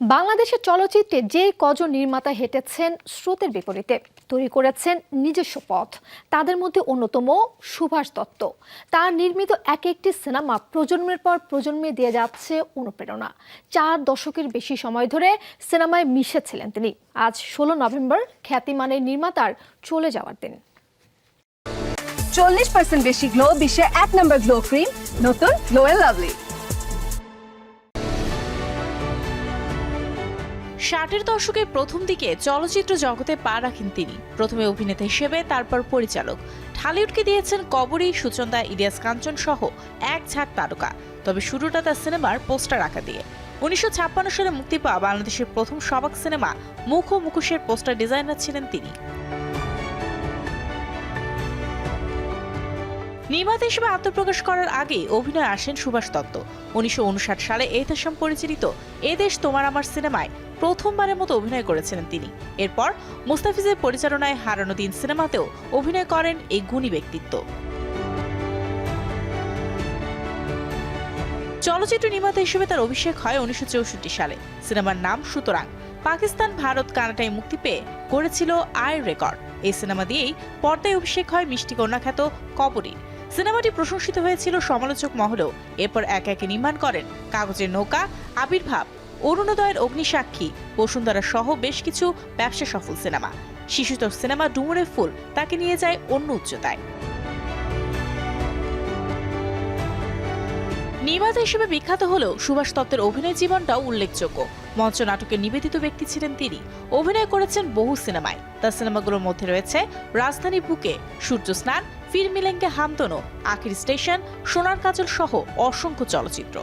বাংলাদেশের চলচ্চিত্রে যে কজন নির্মাতা হেঁটেছেন স্রোতের বিপরীতে, তৈরি করেছেন নিজস্ব পথ। তাদের মধ্যে অন্যতম সুভাষ দত্ত। তার নির্মিত এক একটি সিনেমা প্রজন্মের পর প্রজন্মে দিয়ে যাচ্ছে অনুপ্রেরণা। চার দশকের বেশি সময় ধরে সিনেমায় মিশেছিলেন তিনি। আজ ষোলো নভেম্বর, খ্যাতিমানের নির্মাতার চলে যাওয়ার দিন। চল্লিশ পার্সেন্ট বেশি গ্লো বিশ্বের এক নম্বর গ্লো ক্রিম নতুন গ্লো লাভলি ষাটের দশকের প্রথম দিকে চলচ্চিত্র জগতে পা রাখেন তিনি। প্রথমে অভিনেতা হিসেবে, তারপর পরিচালক। ঢালিউডকে দিয়েছেন কবরী সুচন্দা, ইলিয়াস কাঞ্চন সহ এক ঝাঁক তারকা। তবে শুরুটা তার সিনেমার পোস্টার আঁকা দিয়ে। উনিশশো ছাপ্পান্ন সালে মুক্তি পাওয়া বাংলাদেশের প্রথম সবাক সিনেমা মুখ মুখোশের পোস্টার ডিজাইনার ছিলেন তিনি। নির্মাতা হিসেবে আত্মপ্রকাশ করার আগে অভিনয় আসেন সুভাষ দত্ত। উনিশশো সালে এহতাসাম পরিচালিত এ দেশ তোমার আমার সিনেমায় প্রথমবারের মতো অভিনয় করেছিলেন তিনি। এরপর মুস্তাফিজের পরিচালনায় হারানো দিন সিনেমাতেও অভিনয় করেন এই গুণী ব্যক্তিত্ব। চলচ্চিত্র নির্মাতা হিসেবে তার অভিষেক হয় উনিশশো চৌষট্টি সালে। সিনেমার নাম সুতরাং। পাকিস্তান, ভারত, কানাডায় মুক্তি পেয়ে করেছিল আয় রেকর্ড। এই সিনেমা দিয়েই পর্দায় অভিষেক হয় মিষ্টি কন্যা খ্যাত কবরী। সিনেমাটি প্রশংসিত হয়েছিল সমালোচক মহলেও। এরপর একে একে নির্মাণ করেন কাগজের নৌকা, আবির্ভাব, অরুণোদয়ের অগ্নিসাক্ষী, বসুন্ধরা সহ বেশ কিছু ব্যবসা সফল সিনেমা। শিশুতোষ সিনেমা ডুমুরের ফুল, তাকে নিয়ে যায় অন্য উচ্চতায়। নির্মাতা হিসেবে বিখ্যাত হলেও সুভাষ দত্তের অভিনয় জীবনটাও উল্লেখযোগ্য। মঞ্চ নাটকের নিবেদিত ব্যক্তি ছিলেন তিনি। অভিনয় করেছেন বহু সিনেমায়। তার সিনেমাগুলোর মধ্যে রয়েছে রাজধানী বুকে, সূর্য স্নান ফির মিলেঙ্গে হামদনো আখির স্টেশন, সোনার কাজল সহ অসংখ্য চলচ্চিত্র।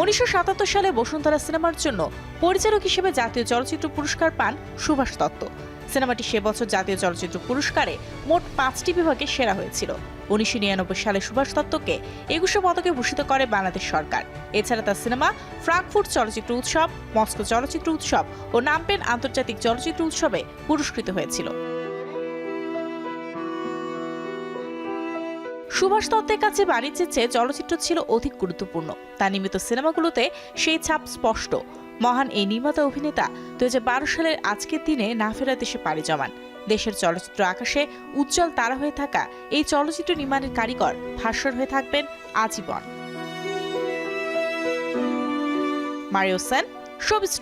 উনিশশো সাতাত্তর সালে বসুন্ধরা সিনেমার জন্য পরিচালক হিসেবে জাতীয় চলচ্চিত্র পুরস্কার পান সুভাষ দত্ত। সিনেমাটি সে বছর জাতীয় চলচ্চিত্র পুরস্কারে মোট পাঁচটি বিভাগে সেরা হয়েছিল। উনিশশো নিরানব্বই সালে সুভাষ দত্তকে একুশে পদকে ভূষিত করে বাংলাদেশ সরকার। এছাড়া তার সিনেমা ফ্রাঙ্কফুর্ট চলচ্চিত্র উৎসব, মস্কো চলচ্চিত্র উৎসব ও নামপেন আন্তর্জাতিক চলচ্চিত্র উৎসবে পুরস্কৃত হয়েছিল। সুভাষ দত্তের কাছে বাণিজ্যের চেয়ে চলচ্চিত্র ছিল অধিক গুরুত্বপূর্ণ। তার নির্মিত সিনেমাগুলোতে সেই ছাপ স্পষ্ট। মহান এই নির্মাতা অভিনেতা দু সালের আজকের দিনে না ফেরা দেশে পাড়ি জমান। দেশের চলচ্চিত্র আকাশে উজ্জ্বল তারা হয়ে থাকা এই চলচ্চিত্র নির্মাণের কারিগর ভাস্বর হয়ে থাকবেন আজীবন। Mario Sen showbiz